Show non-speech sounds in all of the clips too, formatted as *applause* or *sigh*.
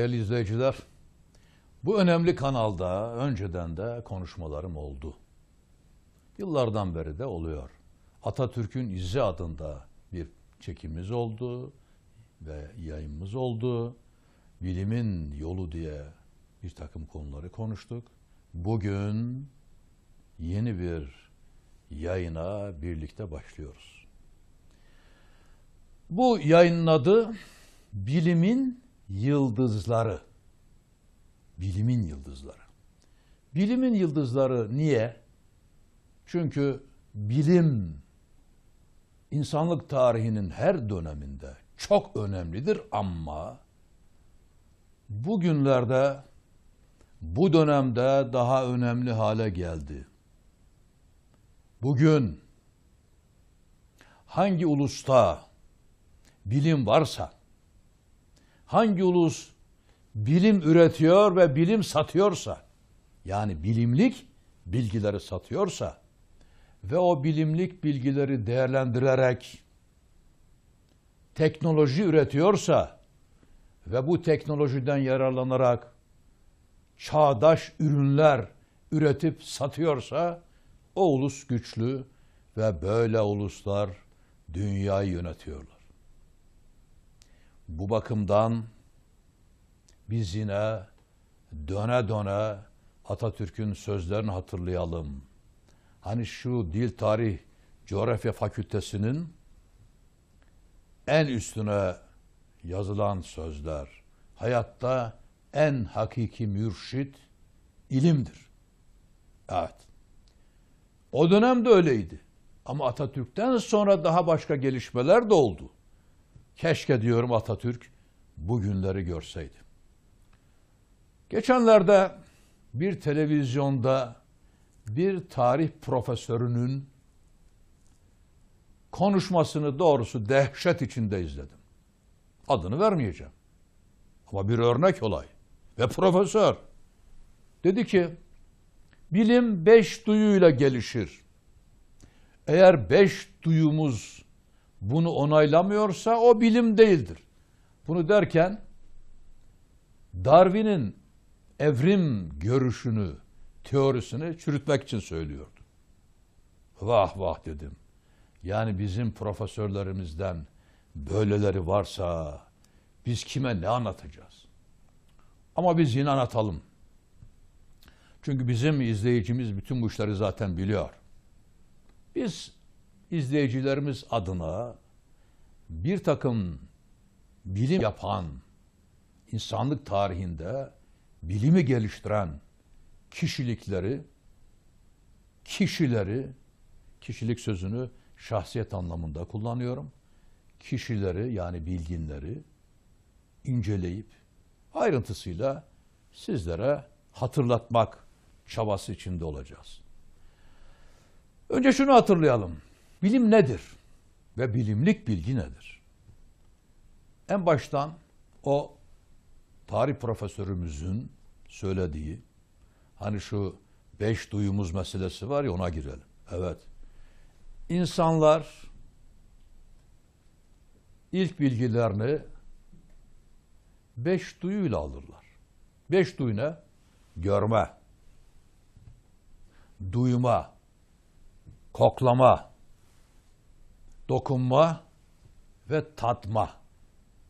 Değerli izleyiciler, bu önemli kanalda önceden de konuşmalarım oldu. Yıllardan beri de oluyor. Atatürk'ün İzzi adında bir çekimimiz oldu ve yayınımız oldu. Bilimin yolu diye bir takım konuları konuştuk. Bugün yeni bir yayına birlikte başlıyoruz. Bu yayının adı Bilimin Yıldızları. Bilimin yıldızları. Bilimin yıldızları niye? Çünkü bilim insanlık tarihinin her döneminde çok önemlidir ama bugünlerde bu dönemde daha önemli hale geldi. Bugün hangi ulusta bilim varsa, hangi ulus bilim üretiyor ve bilim satıyorsa, yani bilimlik bilgileri satıyorsa ve o bilimlik bilgileri değerlendirerek teknoloji üretiyorsa ve bu teknolojiden yararlanarak çağdaş ürünler üretip satıyorsa o ulus güçlü ve böyle uluslar dünyayı yönetiyorlar. Bu bakımdan biz yine döne döne Atatürk'ün sözlerini hatırlayalım. Hani şu dil tarih coğrafya fakültesinin en üstüne yazılan sözler. Hayatta en hakiki mürşit ilimdir. Evet. O dönemde öyleydi. Ama Atatürk'ten sonra daha başka gelişmeler de oldu. Keşke diyorum Atatürk bugünleri görseydi. Geçenlerde bir televizyonda bir tarih profesörünün konuşmasını doğrusu dehşet içinde izledim. Adını vermeyeceğim. Ama bir örnek olay. Ve profesör dedi ki bilim beş duyuyla gelişir. Eğer beş duyumuz bunu onaylamıyorsa o bilim değildir. Bunu derken Darwin'in evrim görüşünü, teorisini çürütmek için söylüyordu. Vah vah dedim. Yani bizim profesörlerimizden böyleleri varsa biz kime ne anlatacağız? Ama biz yine anlatalım. Çünkü bizim izleyicimiz bütün bu işleri zaten biliyor. Biz izleyicilerimiz adına bir takım bilim yapan, insanlık tarihinde bilimi geliştiren kişilikleri, kişileri, kişilik sözünü şahsiyet anlamında kullanıyorum. Kişileri yani bilginleri inceleyip ayrıntısıyla sizlere hatırlatmak çabası içinde olacağız. Önce şunu hatırlayalım. Bilim nedir? Ve bilimlik bilgi nedir? En baştan o tarih profesörümüzün söylediği hani şu beş duyumuz meselesi var ya ona girelim. Evet. İnsanlar ilk bilgilerini beş duyuyla alırlar. Beş duyu ne? Görme, duyma, koklama, dokunma ve tatma.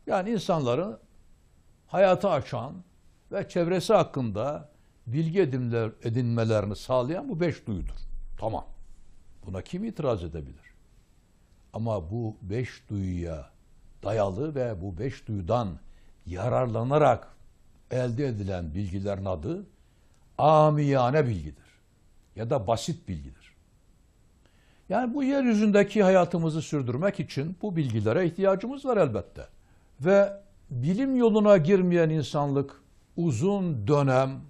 Yani insanların hayatı açan ve çevresi hakkında bilgi edinler, edinmelerini sağlayan bu beş duyudur. Tamam. Buna kim itiraz edebilir? Ama bu beş duyuya dayalı ve bu beş duyudan yararlanarak elde edilen bilgilerin adı amiyane bilgidir. Ya da basit bilgidir. Yani bu yeryüzündeki hayatımızı sürdürmek için bu bilgilere ihtiyacımız var elbette. Ve bilim yoluna girmeyen insanlık uzun dönem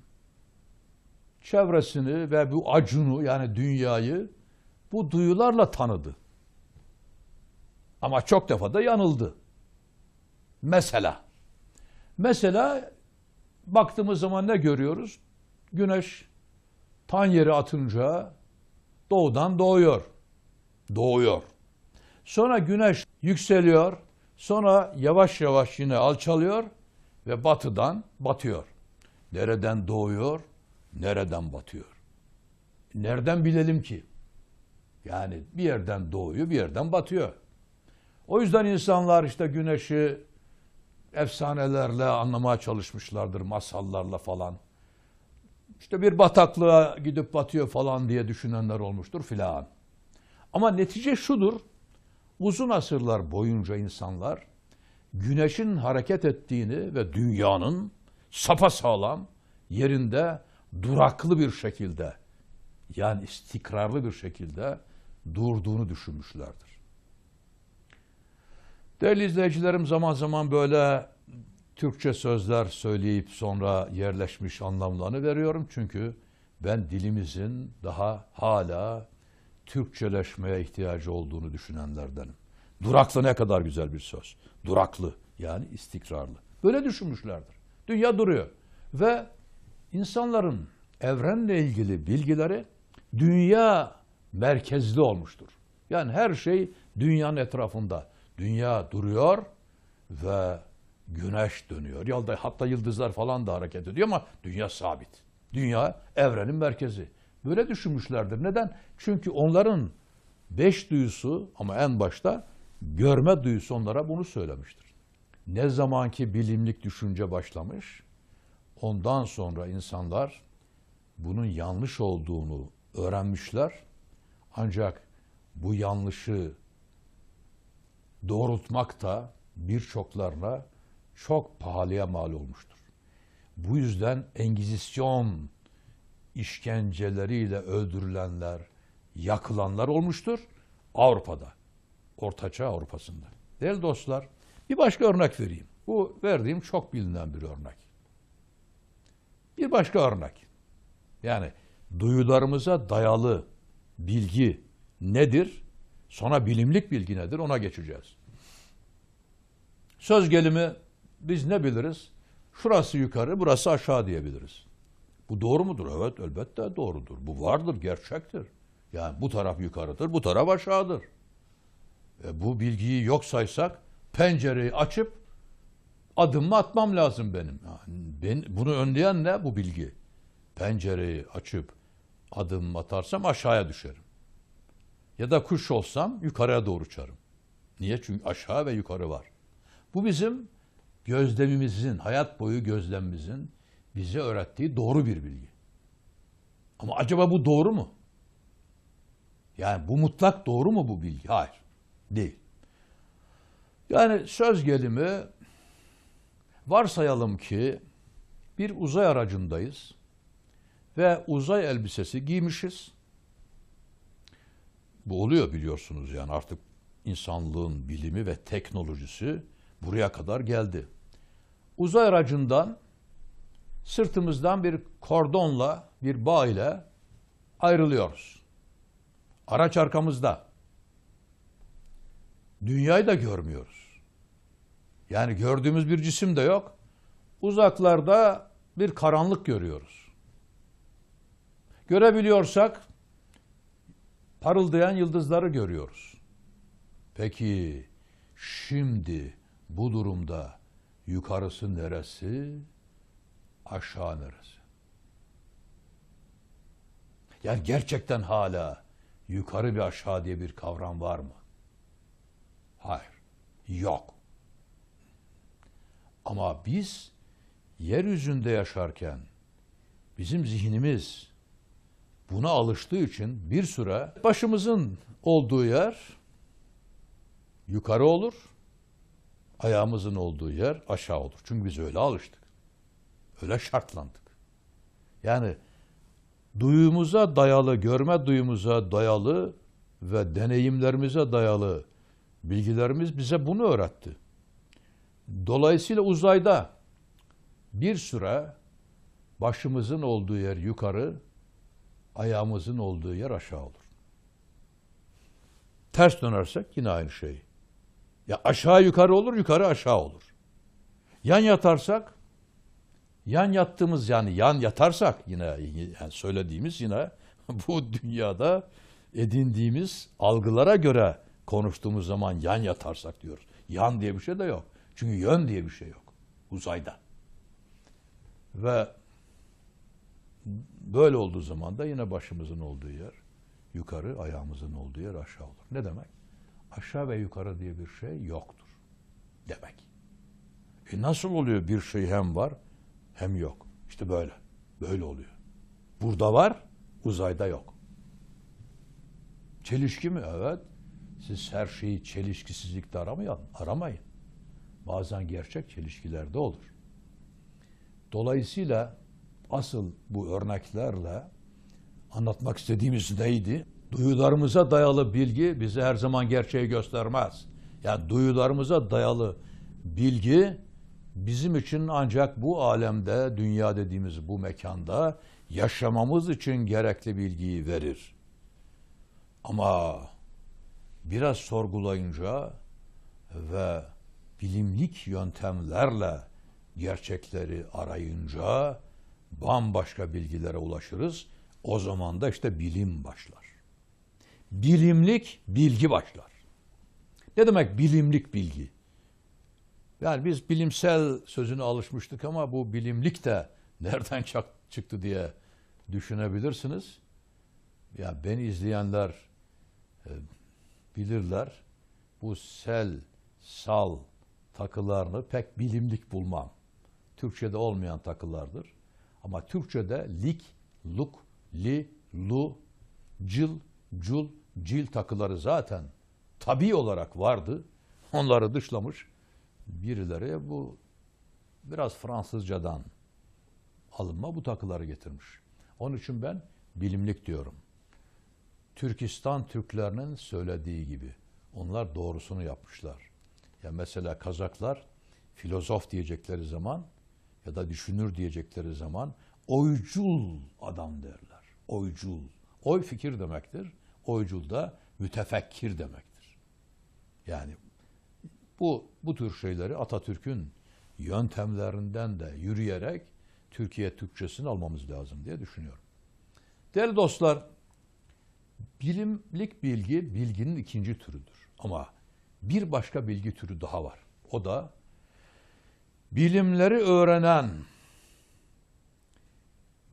çevresini ve bu acunu yani dünyayı bu duyularla tanıdı. Ama çok defa da yanıldı. Mesela Mesela baktığımız zaman ne görüyoruz? Güneş tan yeri atınca doğudan doğuyor. Doğuyor. Sonra güneş yükseliyor. Sonra yavaş yavaş yine alçalıyor ve batıdan batıyor. Nereden doğuyor, nereden batıyor? Nereden bilelim ki? Yani bir yerden doğuyor, bir yerden batıyor. O yüzden insanlar işte güneşi efsanelerle anlamaya çalışmışlardır, masallarla falan. İşte bir bataklığa gidip batıyor falan diye düşünenler olmuştur filan. Ama netice şudur. Uzun asırlar boyunca insanlar güneşin hareket ettiğini ve dünyanın sapasağlam yerinde duraklı bir şekilde yani istikrarlı bir şekilde durduğunu düşünmüşlerdir. Değerli izleyicilerim zaman zaman böyle Türkçe sözler söyleyip sonra yerleşmiş anlamlarını veriyorum. Çünkü ben dilimizin daha hala Türkçeleşmeye ihtiyacı olduğunu düşünenlerdenim. Duraklı ne kadar güzel bir söz. Duraklı yani istikrarlı. Böyle düşünmüşlerdir. Dünya duruyor ve insanların evrenle ilgili bilgileri dünya merkezli olmuştur. Yani her şey dünyanın etrafında. Dünya duruyor ve güneş dönüyor. Yalda hatta yıldızlar falan da hareket ediyor ama dünya sabit. Dünya evrenin merkezi. Böyle düşünmüşlerdir. Neden? Çünkü onların beş duyusu ama en başta görme duyusu onlara bunu söylemiştir. Ne zamanki bilimlik düşünce başlamış, ondan sonra insanlar bunun yanlış olduğunu öğrenmişler. Ancak bu yanlışı doğrultmak da birçoklarına çok pahalıya mal olmuştur. Bu yüzden Engizisyon işkenceleriyle öldürülenler, yakılanlar olmuştur Avrupa'da. Ortaçağ Avrupa'sında. Değerli dostlar, bir başka örnek vereyim. Bu verdiğim çok bilinen bir örnek. Bir başka örnek. Yani duyularımıza dayalı bilgi nedir? Sonra bilimlik bilgi nedir? Ona geçeceğiz. Söz gelimi biz ne biliriz? Şurası yukarı, burası aşağı diyebiliriz. Bu doğru mudur? Evet, elbette doğrudur. Bu vardır, gerçektir. Yani bu taraf yukarıdır, bu taraf aşağıdır. E, bu bilgiyi yok saysak pencereyi açıp adımımı atmam lazım benim. Yani ben, bunu önleyen ne bu bilgi? Pencereyi açıp adımımı atarsam aşağıya düşerim. Ya da kuş olsam yukarıya doğru uçarım. Niye? Çünkü aşağı ve yukarı var. Bu bizim gözlemimizin, hayat boyu gözlemimizin bize öğrettiği doğru bir bilgi. Ama acaba bu doğru mu? Yani bu mutlak doğru mu bu bilgi? Hayır. Değil. Yani söz gelimi varsayalım ki bir uzay aracındayız ve uzay elbisesi giymişiz. Bu oluyor biliyorsunuz yani artık insanlığın bilimi ve teknolojisi buraya kadar geldi. Uzay aracından sırtımızdan bir kordonla, bir bağ ile ayrılıyoruz. Araç arkamızda. Dünyayı da görmüyoruz. Yani gördüğümüz bir cisim de yok. Uzaklarda bir karanlık görüyoruz. Görebiliyorsak parıldayan yıldızları görüyoruz. Peki şimdi bu durumda yukarısı neresi, aşağı neresi? Yani gerçekten hala yukarı bir aşağı diye bir kavram var mı? Hayır, yok. Ama biz yeryüzünde yaşarken bizim zihnimiz buna alıştığı için bir süre başımızın olduğu yer yukarı olur, ayağımızın olduğu yer aşağı olur. Çünkü biz öyle alıştık. Öyle şartlandık. Yani duyumuza dayalı, görme duyumuza dayalı ve deneyimlerimize dayalı bilgilerimiz bize bunu öğretti. Dolayısıyla uzayda bir süre başımızın olduğu yer yukarı, ayağımızın olduğu yer aşağı olur. Ters dönersek yine aynı şey. Ya aşağı yukarı olur, yukarı aşağı olur. Yan yatarsak, yan yattığımız yani yan yatarsak yine yani söylediğimiz yine *laughs* bu dünyada edindiğimiz algılara göre konuştuğumuz zaman yan yatarsak diyoruz. Yan diye bir şey de yok. Çünkü yön diye bir şey yok uzayda. Ve böyle olduğu zaman da yine başımızın olduğu yer yukarı, ayağımızın olduğu yer aşağı olur. Ne demek? Aşağı ve yukarı diye bir şey yoktur demek. E nasıl oluyor bir şey hem var hem yok? İşte böyle. Böyle oluyor. Burada var, uzayda yok. Çelişki mi? Evet. Siz her şeyi çelişkisizlikte aramayın. aramayın. Bazen gerçek çelişkilerde olur. Dolayısıyla asıl bu örneklerle anlatmak istediğimiz neydi? Duyularımıza dayalı bilgi bize her zaman gerçeği göstermez. Yani duyularımıza dayalı bilgi bizim için ancak bu alemde, dünya dediğimiz bu mekanda yaşamamız için gerekli bilgiyi verir. Ama biraz sorgulayınca ve bilimlik yöntemlerle gerçekleri arayınca bambaşka bilgilere ulaşırız. O zaman da işte bilim başlar. Bilimlik bilgi başlar. Ne demek bilimlik bilgi? Yani biz bilimsel sözüne alışmıştık ama bu bilimlik de *laughs* nereden çıktı diye düşünebilirsiniz. Ya beni izleyenler e, bilirler. Bu sel, sal takılarını pek bilimlik bulmam. Türkçe'de olmayan takılardır. Ama Türkçe'de lik, luk, li, lu, cıl, cul, cil takıları zaten tabi olarak vardı. Onları dışlamış. Birileri bu biraz Fransızcadan alınma bu takıları getirmiş. Onun için ben bilimlik diyorum. Türkistan Türklerinin söylediği gibi. Onlar doğrusunu yapmışlar. Ya mesela Kazaklar filozof diyecekleri zaman ya da düşünür diyecekleri zaman oycul adam derler. Oycul. Oy fikir demektir. Oycul da mütefekkir demektir. Yani bu bu tür şeyleri Atatürk'ün yöntemlerinden de yürüyerek Türkiye Türkçesini almamız lazım diye düşünüyorum. Değerli dostlar, bilimlik bilgi bilginin ikinci türüdür. Ama bir başka bilgi türü daha var. O da bilimleri öğrenen,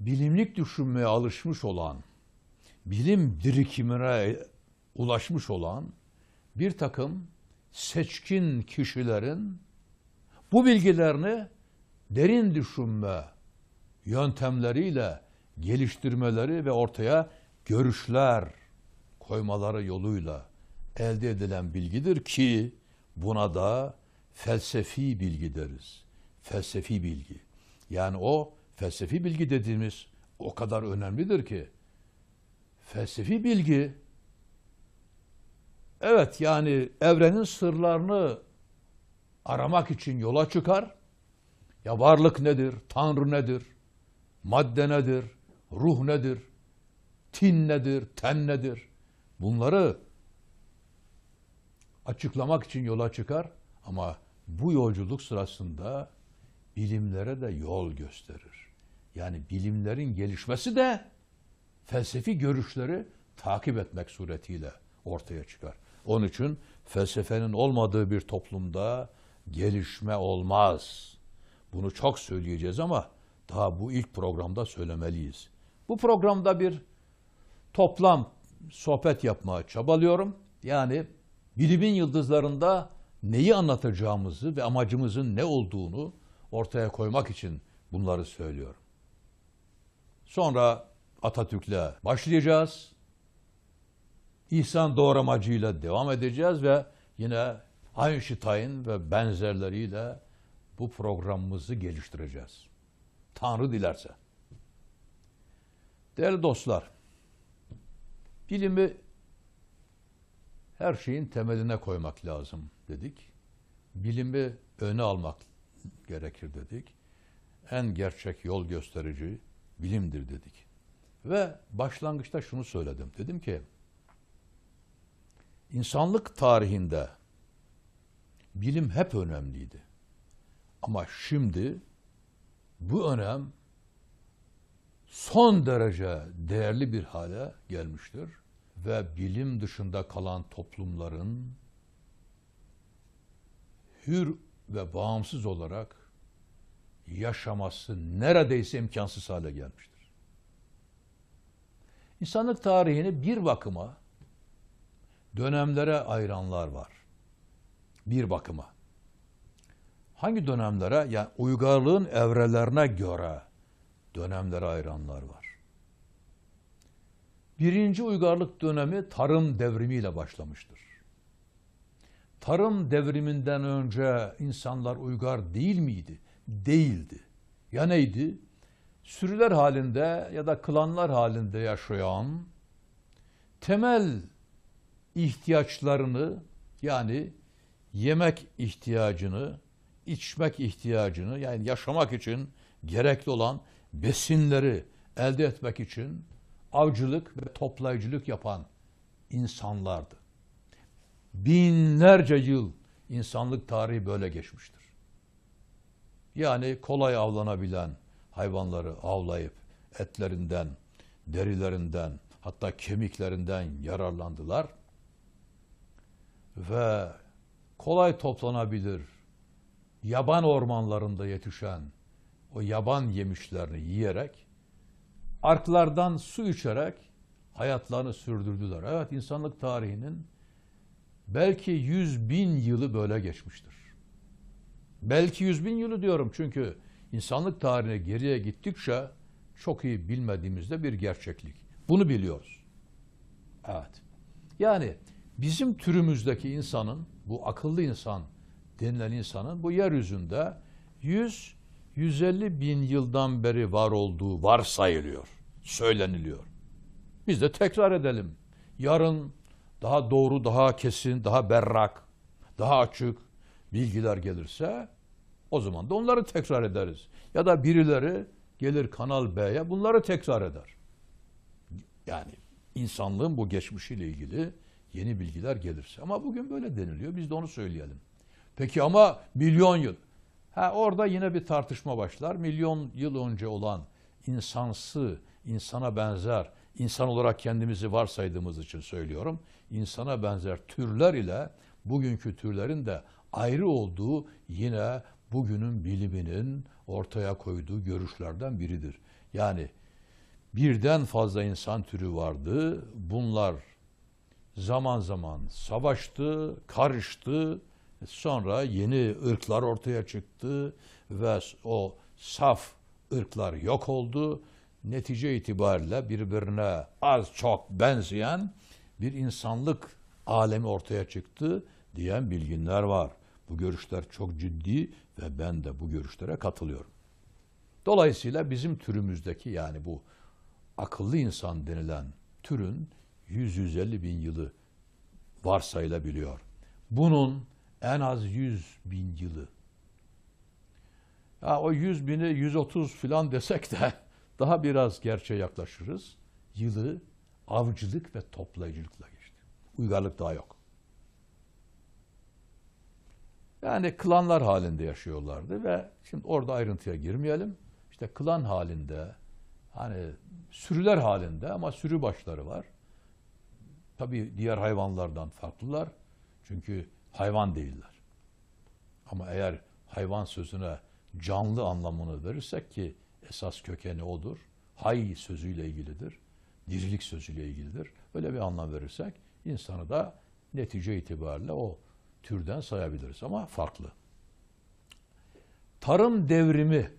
bilimlik düşünmeye alışmış olan, bilim birikimine ulaşmış olan bir takım seçkin kişilerin bu bilgilerini derin düşünme yöntemleriyle geliştirmeleri ve ortaya görüşler koymaları yoluyla elde edilen bilgidir ki buna da felsefi bilgi deriz. Felsefi bilgi. Yani o felsefi bilgi dediğimiz o kadar önemlidir ki felsefi bilgi evet yani evrenin sırlarını aramak için yola çıkar. Ya varlık nedir? Tanrı nedir? Madde nedir? Ruh nedir? Tin nedir? Ten nedir? Bunları açıklamak için yola çıkar ama bu yolculuk sırasında bilimlere de yol gösterir. Yani bilimlerin gelişmesi de felsefi görüşleri takip etmek suretiyle ortaya çıkar. Onun için felsefenin olmadığı bir toplumda gelişme olmaz. Bunu çok söyleyeceğiz ama daha bu ilk programda söylemeliyiz. Bu programda bir toplam sohbet yapmaya çabalıyorum. Yani bilimin yıldızlarında neyi anlatacağımızı ve amacımızın ne olduğunu ortaya koymak için bunları söylüyorum. Sonra Atatürk'le başlayacağız. İhsan doğramacıyla devam edeceğiz ve yine Einstein ve benzerleriyle bu programımızı geliştireceğiz. Tanrı dilerse. Değerli dostlar, bilimi her şeyin temeline koymak lazım dedik. Bilimi öne almak gerekir dedik. En gerçek yol gösterici bilimdir dedik. Ve başlangıçta şunu söyledim. Dedim ki insanlık tarihinde bilim hep önemliydi. Ama şimdi bu önem son derece değerli bir hale gelmiştir ve bilim dışında kalan toplumların hür ve bağımsız olarak yaşaması neredeyse imkansız hale gelmiştir. İnsanlık tarihini bir bakıma dönemlere ayıranlar var. Bir bakıma. Hangi dönemlere? Yani uygarlığın evrelerine göre dönemlere ayıranlar var. Birinci uygarlık dönemi tarım devrimiyle başlamıştır. Tarım devriminden önce insanlar uygar değil miydi? Değildi. Ya neydi? Sürüler halinde ya da klanlar halinde yaşayan temel ihtiyaçlarını yani yemek ihtiyacını, içmek ihtiyacını yani yaşamak için gerekli olan besinleri elde etmek için avcılık ve toplayıcılık yapan insanlardı. Binlerce yıl insanlık tarihi böyle geçmiştir. Yani kolay avlanabilen hayvanları avlayıp etlerinden, derilerinden, hatta kemiklerinden yararlandılar. Ve kolay toplanabilir yaban ormanlarında yetişen o yaban yemişlerini yiyerek arklardan su içerek hayatlarını sürdürdüler. Evet insanlık tarihinin belki yüz bin yılı böyle geçmiştir. Belki yüz bin yılı diyorum çünkü insanlık tarihine geriye gittikçe çok iyi bilmediğimizde bir gerçeklik. Bunu biliyoruz. Evet. Yani bizim türümüzdeki insanın, bu akıllı insan denilen insanın bu yeryüzünde 100 150 bin yıldan beri var olduğu varsayılıyor, söyleniliyor. Biz de tekrar edelim. Yarın daha doğru, daha kesin, daha berrak, daha açık bilgiler gelirse o zaman da onları tekrar ederiz. Ya da birileri gelir Kanal B'ye bunları tekrar eder. Yani insanlığın bu geçmişiyle ilgili yeni bilgiler gelirse. Ama bugün böyle deniliyor. Biz de onu söyleyelim. Peki ama milyon yıl. Ha orada yine bir tartışma başlar. Milyon yıl önce olan insansı, insana benzer, insan olarak kendimizi varsaydığımız için söylüyorum. insana benzer türler ile bugünkü türlerin de ayrı olduğu yine bugünün biliminin ortaya koyduğu görüşlerden biridir. Yani birden fazla insan türü vardı. Bunlar zaman zaman savaştı, karıştı. Sonra yeni ırklar ortaya çıktı ve o saf ırklar yok oldu. Netice itibariyle birbirine az çok benzeyen bir insanlık alemi ortaya çıktı diyen bilginler var. Bu görüşler çok ciddi ve ben de bu görüşlere katılıyorum. Dolayısıyla bizim türümüzdeki yani bu akıllı insan denilen türün 100-150 bin yılı varsayılabiliyor. Bunun en az 100 bin yılı. Ya o 100 bini 130 filan desek de *laughs* daha biraz gerçeğe yaklaşırız. Yılı avcılık ve toplayıcılıkla geçti. Uygarlık daha yok. Yani klanlar halinde yaşıyorlardı ve şimdi orada ayrıntıya girmeyelim. İşte klan halinde hani sürüler halinde ama sürü başları var. Tabii diğer hayvanlardan farklılar. Çünkü hayvan değiller. Ama eğer hayvan sözüne canlı anlamını verirsek ki esas kökeni odur. Hay sözüyle ilgilidir. Dirilik sözüyle ilgilidir. Öyle bir anlam verirsek insanı da netice itibariyle o türden sayabiliriz ama farklı. Tarım devrimi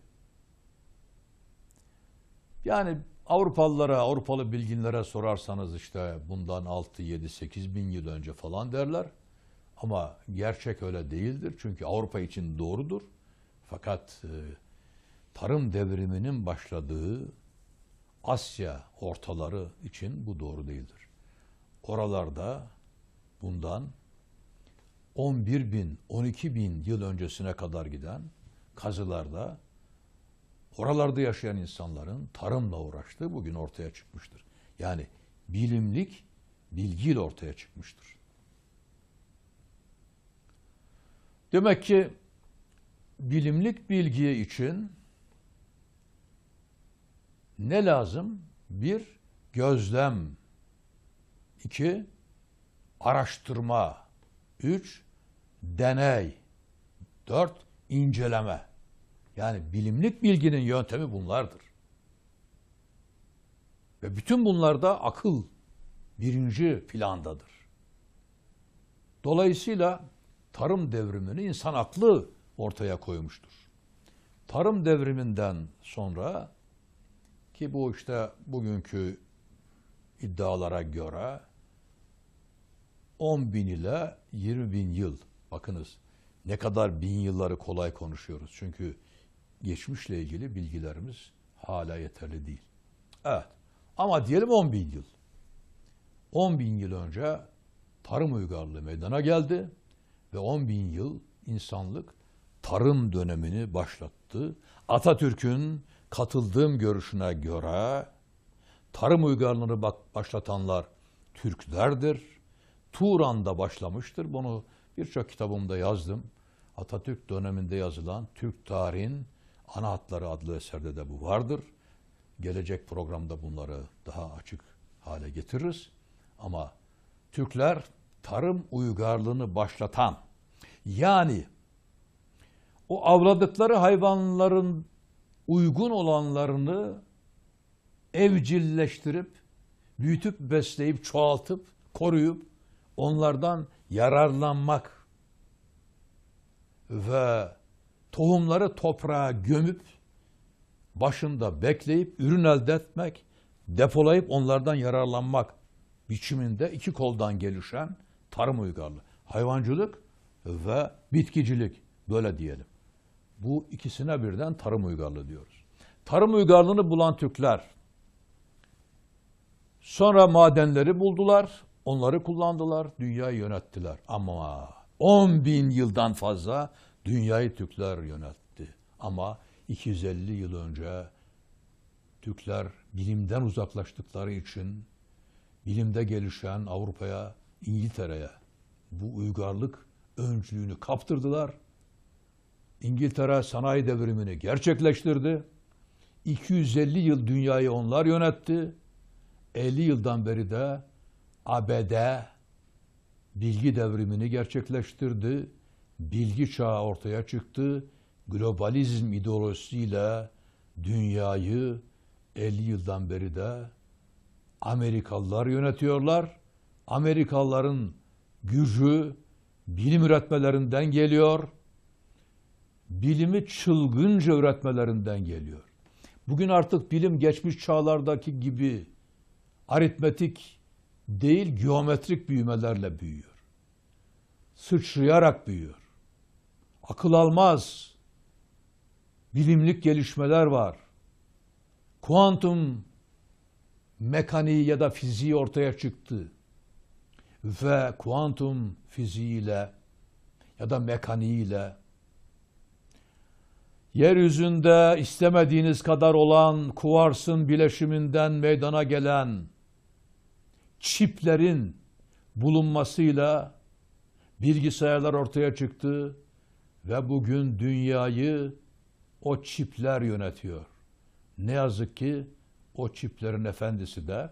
yani Avrupalılara, Avrupalı bilginlere sorarsanız işte bundan 6, 7, 8 bin yıl önce falan derler. Ama gerçek öyle değildir. Çünkü Avrupa için doğrudur. Fakat e, tarım devriminin başladığı Asya ortaları için bu doğru değildir. Oralarda bundan 11 bin, 12 bin yıl öncesine kadar giden kazılarda oralarda yaşayan insanların tarımla uğraştığı bugün ortaya çıkmıştır. Yani bilimlik bilgiyle ortaya çıkmıştır. Demek ki bilimlik bilgiye için ne lazım? Bir, gözlem. iki araştırma. Üç, deney. Dört, inceleme. Yani bilimlik bilginin yöntemi bunlardır. Ve bütün bunlarda akıl birinci plandadır. Dolayısıyla tarım devrimini insan aklı ortaya koymuştur. Tarım devriminden sonra ki bu işte bugünkü iddialara göre 10 bin ile 20 bin yıl. Bakınız ne kadar bin yılları kolay konuşuyoruz. Çünkü geçmişle ilgili bilgilerimiz hala yeterli değil. Evet ama diyelim 10 bin yıl. 10 bin yıl önce tarım uygarlığı meydana geldi ve 10 bin yıl insanlık tarım dönemini başlattı. Atatürk'ün katıldığım görüşüne göre tarım uygarlığını başlatanlar Türklerdir. Turan'da başlamıştır. Bunu birçok kitabımda yazdım. Atatürk döneminde yazılan Türk Tarihin Ana Hatları adlı eserde de bu vardır. Gelecek programda bunları daha açık hale getiririz. Ama Türkler tarım uygarlığını başlatan yani o avladıkları hayvanların uygun olanlarını evcilleştirip, büyütüp, besleyip, çoğaltıp, koruyup onlardan yararlanmak ve tohumları toprağa gömüp başında bekleyip ürün elde etmek, depolayıp onlardan yararlanmak biçiminde iki koldan gelişen tarım uygarlığı. Hayvancılık ve bitkicilik böyle diyelim. Bu ikisine birden tarım uygarlığı diyoruz. Tarım uygarlığını bulan Türkler sonra madenleri buldular, onları kullandılar, dünyayı yönettiler. Ama 10 bin yıldan fazla dünyayı Türkler yönetti. Ama 250 yıl önce Türkler bilimden uzaklaştıkları için bilimde gelişen Avrupa'ya, İngiltere'ye bu uygarlık öncülüğünü kaptırdılar. İngiltere sanayi devrimini gerçekleştirdi. 250 yıl dünyayı onlar yönetti. 50 yıldan beri de ABD bilgi devrimini gerçekleştirdi. Bilgi çağı ortaya çıktı. Globalizm ideolojisiyle dünyayı 50 yıldan beri de Amerikalılar yönetiyorlar. Amerikalıların gücü bilim üretmelerinden geliyor. Bilimi çılgınca üretmelerinden geliyor. Bugün artık bilim geçmiş çağlardaki gibi aritmetik değil geometrik büyümelerle büyüyor. Sıçrayarak büyüyor. Akıl almaz bilimlik gelişmeler var. Kuantum mekaniği ya da fiziği ortaya çıktı. Ve kuantum fiziğiyle ya da mekaniğiyle yeryüzünde istemediğiniz kadar olan kuvarsın bileşiminden meydana gelen çiplerin bulunmasıyla bilgisayarlar ortaya çıktı ve bugün dünyayı o çipler yönetiyor. Ne yazık ki o çiplerin efendisi de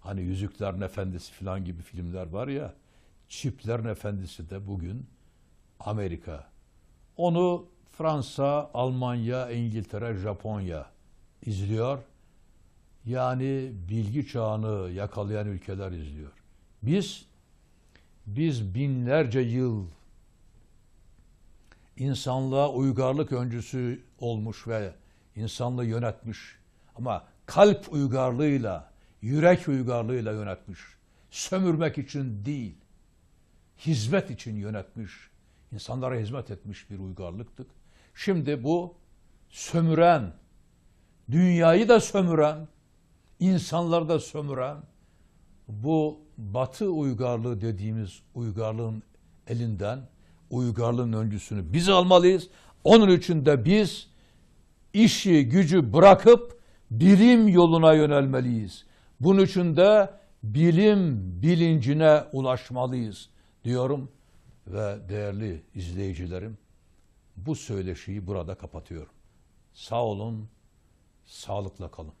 hani Yüzüklerin Efendisi falan gibi filmler var ya çiplerin efendisi de bugün Amerika. Onu Fransa, Almanya, İngiltere, Japonya izliyor. Yani bilgi çağını yakalayan ülkeler izliyor. Biz biz binlerce yıl insanlığa uygarlık öncüsü olmuş ve insanlığı yönetmiş ama kalp uygarlığıyla, yürek uygarlığıyla yönetmiş. Sömürmek için değil, hizmet için yönetmiş, insanlara hizmet etmiş bir uygarlıktık. Şimdi bu sömüren, dünyayı da sömüren, insanları da sömüren bu batı uygarlığı dediğimiz uygarlığın elinden uygarlığın öncüsünü biz almalıyız. Onun için de biz işi gücü bırakıp bilim yoluna yönelmeliyiz. Bunun için de bilim bilincine ulaşmalıyız diyorum ve değerli izleyicilerim bu söyleşiyi burada kapatıyorum. Sağ olun, sağlıkla kalın.